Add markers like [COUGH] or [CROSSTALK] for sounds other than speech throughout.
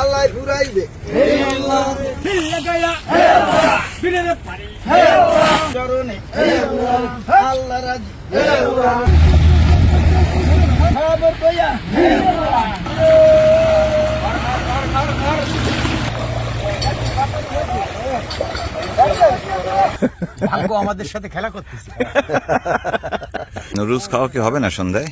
আল্লাহ ঘুরাইবে। চরণে আল্লাহ রাজি। খবর কইয়া ভাগ্য আমাদের সাথে খেলা করতেছে। নুডলস খাওয়া কি হবে না সন্ধ্যায়?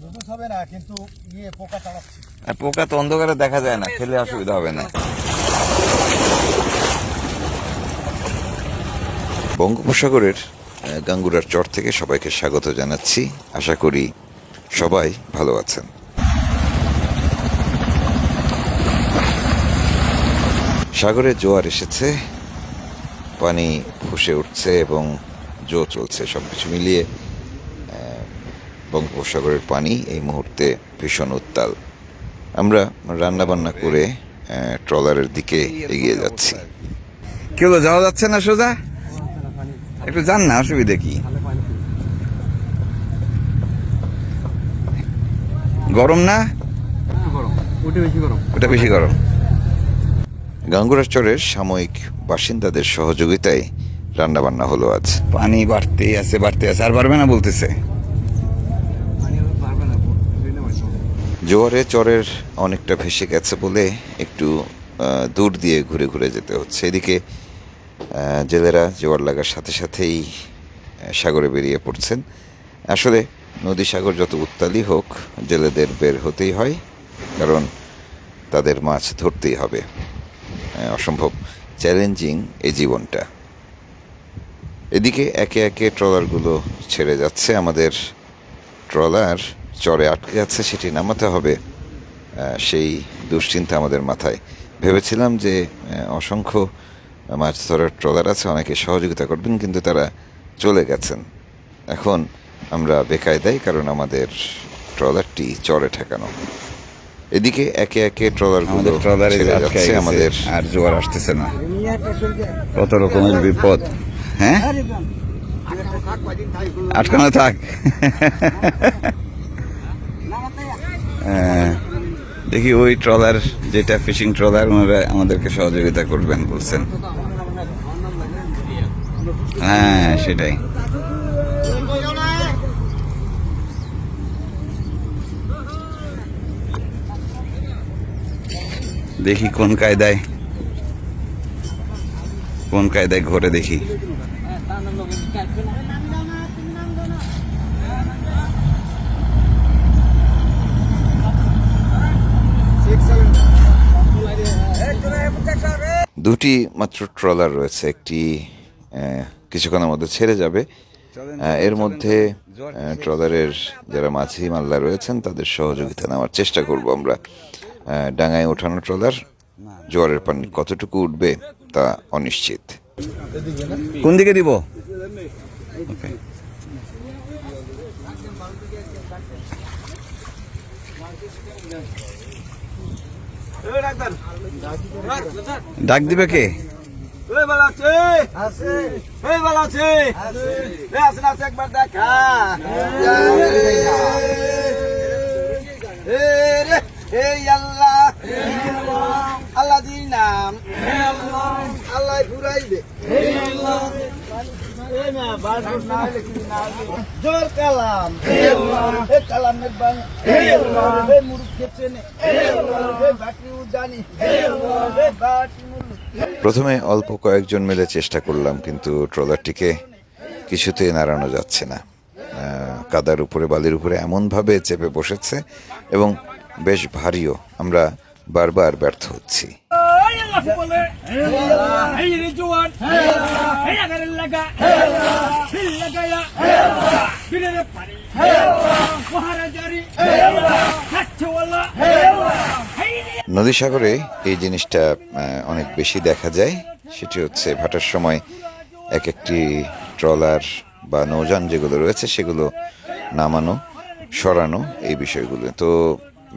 দুপুর হবে না কিন্তু ইয়ে পোকা চালাচ্ছে। আর পোকা তো অন্ধকারে দেখা যায় না, খেলে অসুবিধা হবে না। বঙ্গোপসাগরের গাঙ্গুরার চর থেকে সবাইকে স্বাগত জানাচ্ছি। আশা করি সবাই ভালো আছেন। সাগরে জোয়ার এসেছে, পানি ফুসে উঠছে এবং জো চলছে সব কিছু মিলিয়ে বঙ্গোপসাগরের পানি এই মুহূর্তে ভীষণ উত্তাল। আমরা রান্না বান্না করে ট্রলারের দিকে এগিয়ে যাচ্ছি। কেউ যাওয়া যাচ্ছে না সোজা? একটু যান না, অসুবিধা কি? গরম না? ওটা বেশি গরম। গাঙ্গুরার চরের সাময়িক বাসিন্দাদের সহযোগিতায় রান্না বান্না হলো আজ। পানি বাড়তেই আছে বাড়তে আছে, আর বাড়বে না বলতেছে পারবে না জোয়ারে চরের অনেকটা ভেসে গেছে বলে একটু দূর দিয়ে ঘুরে ঘুরে যেতে হচ্ছে। এদিকে জেলেরা জোয়ার লাগার সাথে সাথেই সাগরে বেরিয়ে পড়ছেন। আসলে নদী সাগর যত উত্তালই হোক, জেলেদের বের হতেই হয়, কারণ তাদের মাছ ধরতেই হবে। অসম্ভব চ্যালেঞ্জিং এই জীবনটা। এদিকে একে একে ট্রলারগুলো ছেড়ে যাচ্ছে আমাদের ট্রলার। চরে আটকে আছে সেটি নামাতে হবে সেই দুশ্চিন্তা আমাদের মাথায়। ভেবেছিলাম যে অসংখ্য মাছ ধরার ট্রলার আছে অনেকে সহযোগিতা করবেন কিন্তু তারা চলে গেছেন। এখন আমরা বেকায়দাই কারণ আমাদের ট্রলারটি চরে ঠেকানো। এদিকে একে একে ট্রলারগুলো ট্রলারে যাচ্ছে আমাদের আর জোয়ার আসতেছে না। কত রকমের বিপদ। হ্যাঁ? আটকানো থাক। দেখি ওই ট্রলার, যেটা ফিশিং ট্রলার, ওনারা আমাদেরকে সহযোগিতা করবেন বলছেন। হ্যাঁ সেটাই। দেখি কোন কায়দায় কোন কায়দায় ঘরে দেখি। দুটি মাত্র ট্রলার রয়েছে একটি কিছুক্ষণের মধ্যে ছেড়ে যাবে। এর মধ্যে ট্রলারের যারা মাঝি মাল্লা রয়েছেন তাদের সহযোগিতা নেওয়ার চেষ্টা করব আমরা। ডাঙায় ওঠানো ট্রলার জোয়ারের পানি কতটুকু উঠবে তা অনিশ্চিত। কোন দিকে দিব? Okay. ডাক দিবে কে? আল্লাহ। আল্লাহ দি নাম। আল্লাহ ঘুরাইবে। প্রথমে অল্প কয়েকজন মিলে চেষ্টা করলাম, কিন্তু ট্রলারটিকে কিছুতেই নাড়ানো যাচ্ছে না। কাদার উপরে, বালির উপরে এমনভাবে চেপে বসেছে এবং বেশ ভারীও। আমরা বারবার ব্যর্থ হচ্ছি। নদী সাগরে এই জিনিসটা অনেক বেশি দেখা যায়। সেটি হচ্ছে ভাটার সময় এক একটি ট্রলার বা নৌযান যেগুলো রয়েছে, সেগুলো নামানো, সরানো এই বিষয়গুলো। তো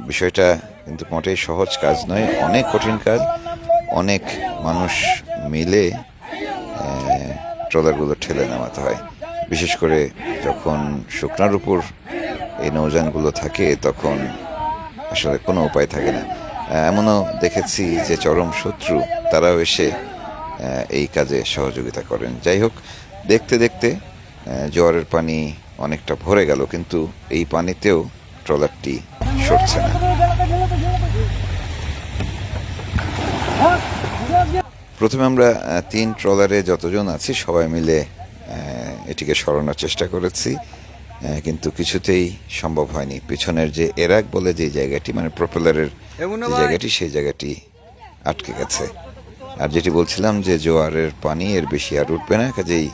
বিষয়টা কিন্তু মোটেই সহজ কাজ নয়, অনেক কঠিন কাজ। অনেক মানুষ মিলে ট্রলারগুলো ঠেলে নামাতে হয়। বিশেষ করে যখন শুকনার উপর এই নৌযানগুলো থাকে, তখন আসলে কোনো উপায় থাকে না। এমনও দেখেছি যে চরম শত্রু, তারাও এসে এই কাজে সহযোগিতা করেন। যাই হোক, দেখতে দেখতে জোয়ারের পানি অনেকটা ভরে গেল, কিন্তু এই পানিতেও ট্রলারটি সরছে না। প্রথমে আমরা তিন ট্রলারে যতজন আছি সবাই মিলে এটিকে সরানোর চেষ্টা করেছি। কিন্তু কিছুতেই সম্ভব হয়নি। পিছনের যে এরাক বলে যে জায়গাটি মানে প্রপেলারের যে জায়গাটি সেই জায়গাটি আটকে গেছে। আর যেটি বলছিলাম যে জোয়ারের পানি এর বেশি আর উঠবে না কাজেই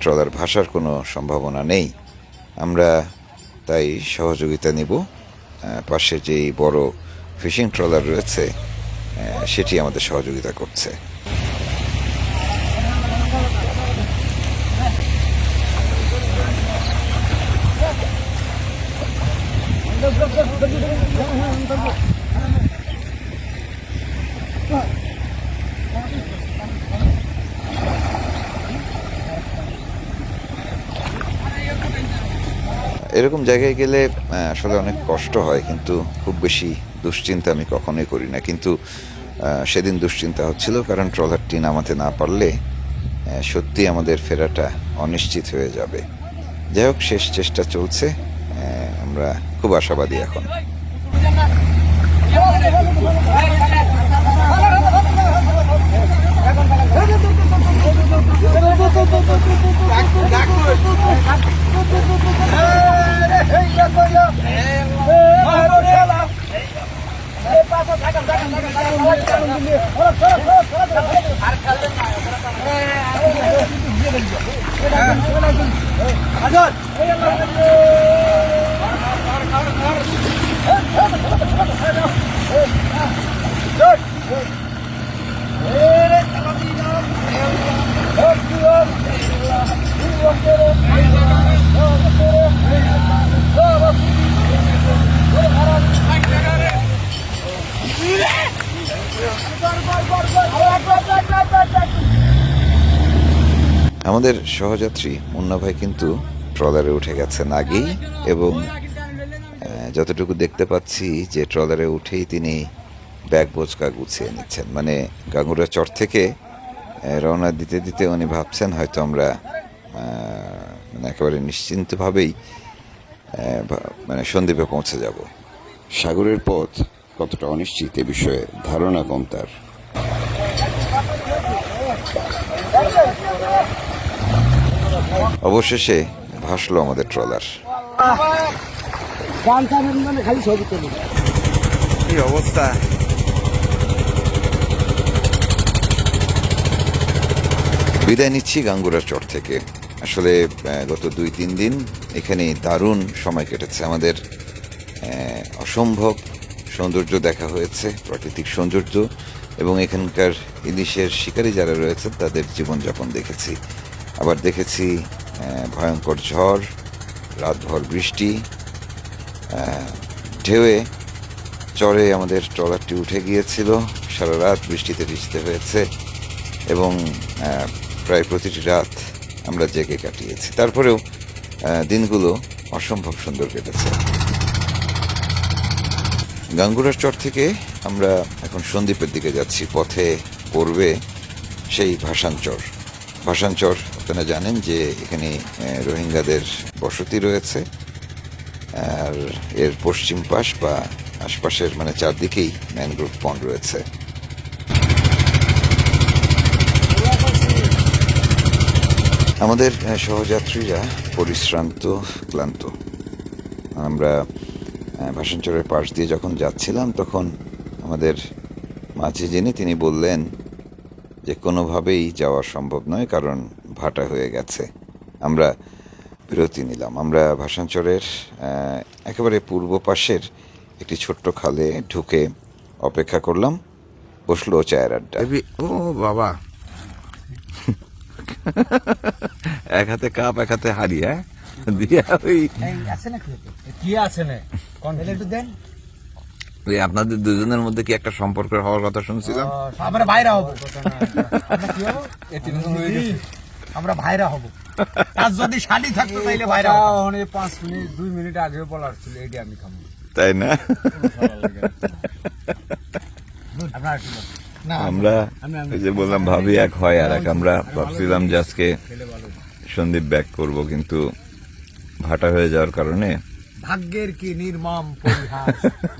ট্রলার ভাসার কোনো সম্ভাবনা নেই। আমরা তাই সহযোগিতা নিব। পাশে যেই বড় ফিশিং ট্রলার রয়েছে সেটি আমাদের সহযোগিতা করছে এরকম জায়গায় গেলে আসলে অনেক কষ্ট হয়, কিন্তু খুব বেশি দুশ্চিন্তা আমি কখনোই করি না। কিন্তু সেদিন দুশ্চিন্তা হচ্ছিল, কারণ ট্রলারটি নামাতে না পারলে সত্যি আমাদের ফেরাটা অনিশ্চিত হয়ে যাবে। যাই হোক, শেষ চেষ্টা চলছে আমরা খুব আশাবাদী এখন। আমাদের সহযাত্রী মুন্না ভাই কিন্তু ট্রলারে উঠে গেছেন আগেই এবং যতটুকু দেখতে পাচ্ছি যে ট্রলারে উঠেই তিনি ব্যাগ বোঝকা গুছিয়ে নিচ্ছেন। মানে গাঙ্গুরা চর থেকে রওনা দিতে দিতে উনি ভাবছেন হয়তো আমরা মানে একেবারে নিশ্চিন্তভাবেই মানে সন্দ্বীপে পৌঁছে যাব। সাগরের পথ কতটা অনিশ্চিত এ বিষয়ে ধারণা কম তার। অবশেষে ভাসলো আমাদের ট্রলার। মানে কি অবস্থা। বিদায় নিচ্ছি গাঙ্গুরা চর থেকে। আসলে গত দুই, তিন দিন এখানে দারুণ সময় কেটেছে আমাদের। অসম্ভব সৌন্দর্য দেখা হয়েছে, প্রাকৃতিক সৌন্দর্য, এবং এখানকার ইলিশের শিকারী যারা রয়েছেন, তাদের জীবনযাপন দেখেছি। আবার দেখেছি ভয়ঙ্কর ঝড়, রাতভর বৃষ্টি ঢেউয়ে চরে আমাদের ট্রলারটি উঠে গিয়েছিল। সারা রাত বৃষ্টিতে ভিজতে হয়েছে এবং প্রায় প্রতিটি রাত আমরা জেগে কাটিয়েছি। তারপরেও দিনগুলো অসম্ভব সুন্দর কেটেছে। গাঙ্গুরার চর থেকে আমরা এখন সন্দ্বীপের দিকে যাচ্ছি। পথে পড়বে সেই ভাসানচর ভাসানচর আপনারা জানেন যে এখানে রোহিঙ্গাদের বসতি রয়েছে। আর এর পশ্চিম পাশ বা আশপাশের মানে চারদিকেই ম্যানগ্রোভ পন্ড রয়েছে। আমাদের সহযাত্রীরা পরিশ্রান্ত ক্লান্ত। আমরা আহ, ভাসানচরের পাশ দিয়ে যখন যাচ্ছিলাম তখন আমাদের মাঝে যিনি তিনি বললেন যে কোনোভাবেই যাওয়া সম্ভব নয় কারণ ভাটা হয়ে গেছে। আমরা বিরতি নিলাম। আমরা ভাসানচরের একেবারে পূর্ব পাশের একটি ছোট্ট খালে ঢুকে অপেক্ষা করলাম। বসল চায়ের আড্ডা। ও বাবা এক হাতে কাপ এক হাতে হাড়ি হ্যাঁ? দিয়ে ওই আছে না কি? আছে না? একটু দেন। ওই আপনাদের দুজনের মধ্যে কি একটা সম্পর্ক হওয়ার কথা শুনছিলাম? আমরা ভাইরা হব। আমরা কি হব? ভাইরা হব। আর যদি শাড়ি থাকতো তাইলে ভাইরা হব অনেক পাঁচ মিনিট দুই মিনিট আগে বলার ছিল এটি আমি খাব তাই না? আমরা এই যে বললাম ভাবি এক হয় আর এক। আমরা ভাবছিলাম যে আজকে সন্দীপ ব্যাক করব কিন্তু ভাটা হয়ে যাওয়ার কারণে ভাগ্যের কি নির্মম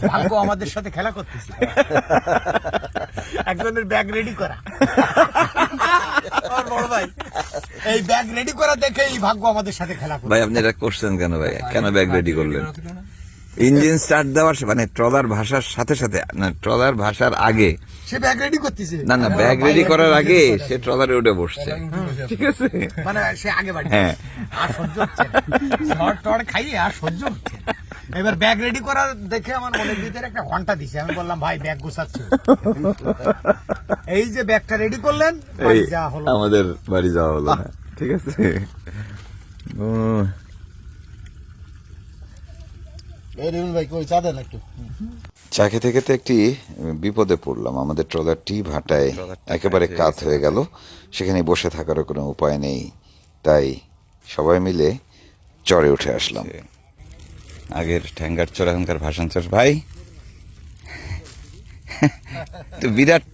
ভাগ্য আমাদের সাথে খেলা করতেছে। একজনের ব্যাগ রেডি করা। বড় ভাই এই ব্যাগ রেডি করা দেখেই ভাগ্য আমাদের সাথে খেলা ভাই আপনি এটা করছেন কেন ভাই? কেন ব্যাগ রেডি করলেন? ইঞ্জিন স্টার্ট দেওয়ার সে- মানে ট্রলার ভাষার সাথে সাথে না ট্রলার ভাষার আগে। সে ব্যাগ রেডি করতেছে। না না ব্যাগ রেডি করার আগে সে ট্রলারে উঠে বসছে। ঠিক আছে। মানে সে আগে বাড়ি হ্যাঁ। আর সহ্য হচ্ছে না। টড় খাইয়ে আর সহ্য হচ্ছে এবার ব্যাগ রেডি করা দেখে আমার মনের ভিতরে একটা ঘণ্টা দিছে। আমি বললাম ভাই ব্যাগ গোছাচ্ছি। এই যে ব্যাগটা রেডি করলেন এই বাড়ি যাওয়া হলো। আমাদের বাড়ি যাওয়া হলো ঠিক আছে। কই চা দেন একটু। খেতে খেতে একটি বিপদে পড়লাম। আমাদের ট্রলারটি ভাটায় একেবারে কাত হয়ে গেল। সেখানে বসে থাকারও কোনো উপায় নেই। তাই সবাই মিলে চড়ে উঠে আসলাম। আগের ঠ্যাঙ্গার চর এখনকার ভাষণ চর। ভাই তো বিরাট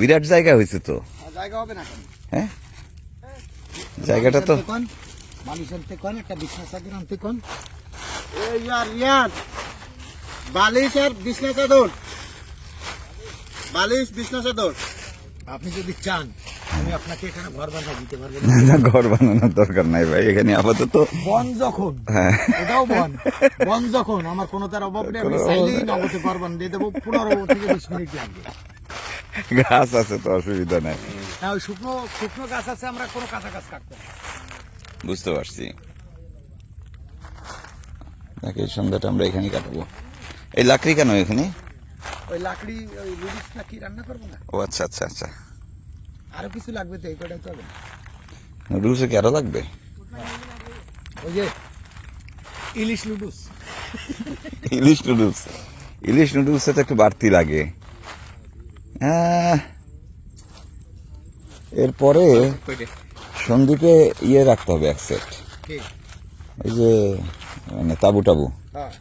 বিরাট জায়গা হয়েছে তো। জায়গা হবে না হ্যাঁ? জায়গাটা তো মানুষের একটা বিছনা চাদর আনতে কোন। এই ইয়ার বালিশ আর বিছনা চাদর বালিশ বিছনা চাদর আপনি যদি চান আমি আপনাকে এখানে ঘর বানিয়ে দিতে পারব। না, ঘর বানানোর দরকার নাই ভাই এখানে আপাতত। বন যখন হ্যাঁ। এটাও বন। বন যখন আমার কোনো তার অভাব নেই আমি চাইলেই নগদে ঘর বানিয়ে দিয়ে দেবো পনেরো থেকে বিশ মিনিট লাগবে। গাছ আছে তো অসুবিধা নাই। হ্যাঁ ওই শুকনো শুকনো গাছ আছে আমরা কোনো কাঁচা গাছ কাটবো না। বুঝতে পারছি। এই সন্ধ্যাটা আমরা এখানে কাটাবো। এই লাকড়ি কেন এখানে? ওই লাকড়ি ওই লাকড়ি রান্না করব না? ও আচ্ছা আচ্ছা আচ্ছা। আরও কিছু লাগবে তো এই কটাই তো হবে নুডলসে কি আরও লাগবে? ওই যে ইলিশ লুডুস ইলিশ নুডলস। ইলিশ নুডলসে তো একটু বাড়তি লাগে। হ্যাঁ এরপরে সন্দীপে ইয়ে রাখতে হবে এক সেট এই যে মানে তাবু টাবু। হ্যাঁ।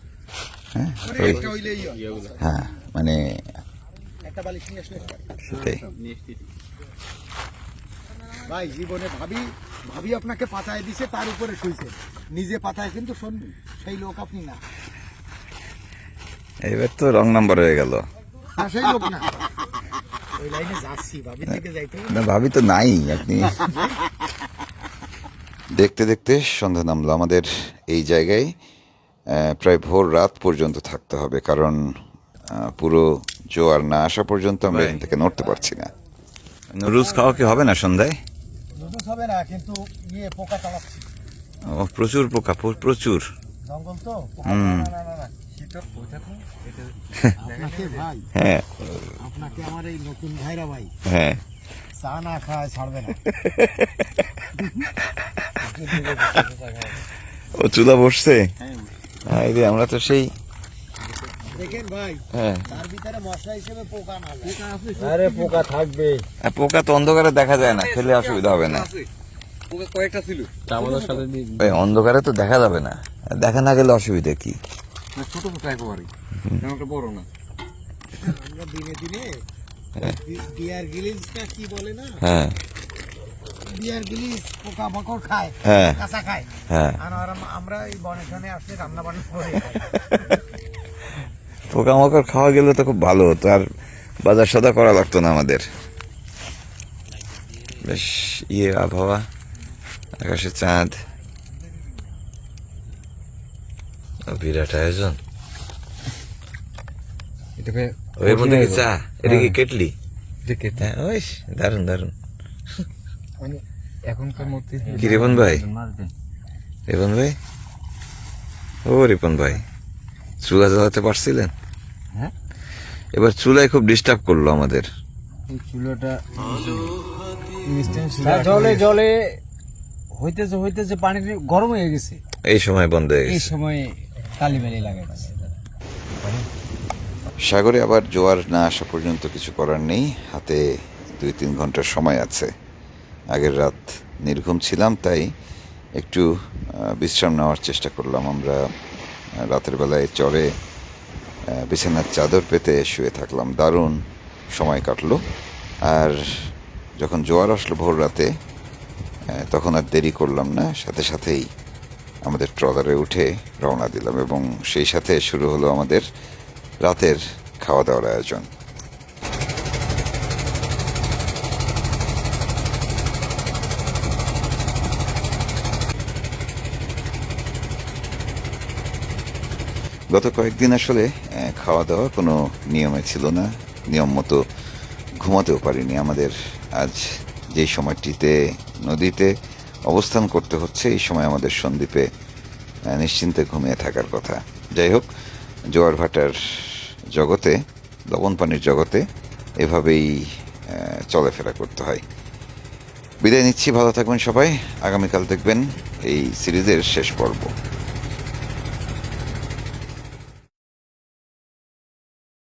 হ্যাঁ? ওই মানে হয়। সেটাই। ভাই জীবনে ভাবি ভাবি আপনাকে পাতায় দিছে তার উপরে শুইছে। নিজে পাতায় কিন্তু শুনবি সেই লোক আপনি না। এবার তো রং নাম্বার হয়ে গেল। সেই লোক না ওই লাইনে যাচ্ছি ভাবির দিকে যাইতে হবে। না ভাবি তো নাই আপনি। দেখতে দেখতে সন্ধ্যা নামলো। আমাদের এই জায়গায় প্রায় ভোর রাত পর্যন্ত থাকতে হবে কারণ পুরো জোয়ার না আসা পর্যন্ত আমরা এখান থেকে নড়তে পারছি না। নুডলস খাওয়া কি হবে না সন্ধ্যায়? লুডুস হবে না কিন্তু ইয়ে পোকা চালাচ্ছি। ও প্রচুর পোকা প্রচুর। জঙ্গল তো? হুম। না না না। হ্যাঁ। আপনাকে আমার এই নতুন ভাইরা ভাই হ্যাঁ। চা না খায় ছাড়বে না। ও চুলা বসছে? হ্যাঁ রে আমরা তো সেই দেখেন ভাই হ্যাঁ। তার ভিতরে মশলা হিসেবে পোকা না আরে পোকা থাকবে। আর পোকা তো অন্ধকারে দেখা যায় না খেলে অসুবিধা হবে না। সাথে অন্ধকারে তো দেখা যাবে না। দেখা না গেলে অসুবিধা কি? ছোট পোকা একেবারে একটা বড় না। আমরা দিনে দিনে বি- বিয়ার গিলিজটা কি বলে না? হ্যাঁ। বিয়ার গিলিজ পোকা মাকড় খায় হ্যাঁ। কাঁচা খায়। হ্যাঁ। আর আমরা- এই বনে টনে আসলে রান্না বান্না করে খাই। [LAUGHS] পোকামাকড় খাওয়া গেলে তো খুব ভালো হতো আর বাজার সদা করা লাগতো না আমাদের। বেশ ইয়ে আবহাওয়া আকাশে চাঁদ ও, বিরাট আয়োজন। ওই মধ্যে কি চা? এটা কি কেটলি? হ্যাঁ ওই দারুণ দারুণ মানে এখনকার মধ্যে কি রেপন ভাই? রেপন ভাই? ও রেপন ভাই চুলা জ্বালাতে পারছিলেন? হ্যাঁ। এবার চুলায় খুব ডিস্টার্ব করল আমাদের। এই জলে জলে হইতেছে হইতেছে পানি গরম হয়ে গেছে। এই সময় বন্ধ হয়ে এই গেছে। সময় সাগরে আবার জোয়ার না আসা পর্যন্ত কিছু করার নেই। হাতে দুই তিন ঘণ্টার সময় আছে। আগের রাত নির্ঘুম ছিলাম, তাই একটু বিশ্রাম নেওয়ার চেষ্টা করলাম। আমরা রাতের বেলায় চরে বিছানার চাদর পেতে শুয়ে থাকলাম। দারুণ সময় কাটলো। আর যখন জোয়ার আসলো ভোর রাতে তখন আর দেরি করলাম না। সাথে সাথেই আমাদের ট্রলারে উঠে রওনা দিলাম এবং সেই সাথে শুরু হলো আমাদের রাতের খাওয়া দাওয়ার আয়োজন। গত কয়েকদিন আসলে খাওয়া দাওয়া কোনো নিয়মে ছিল না। নিয়ম মতো ঘুমাতেও পারিনি। আমাদের আজ যে সময়টিতে, নদীতে অবস্থান করতে হচ্ছে এই সময় আমাদের সন্দ্বীপে নিশ্চিন্তে ঘুমিয়ে থাকার কথা। যাই হোক, জোয়ার ভাটার জগতে, লবণ পানির জগতে এভাবেই চলাফেরা করতে হয়। বিদায় নিচ্ছি, ভালো থাকবেন সবাই। আগামীকাল দেখবেন এই সিরিজের শেষ পর্ব।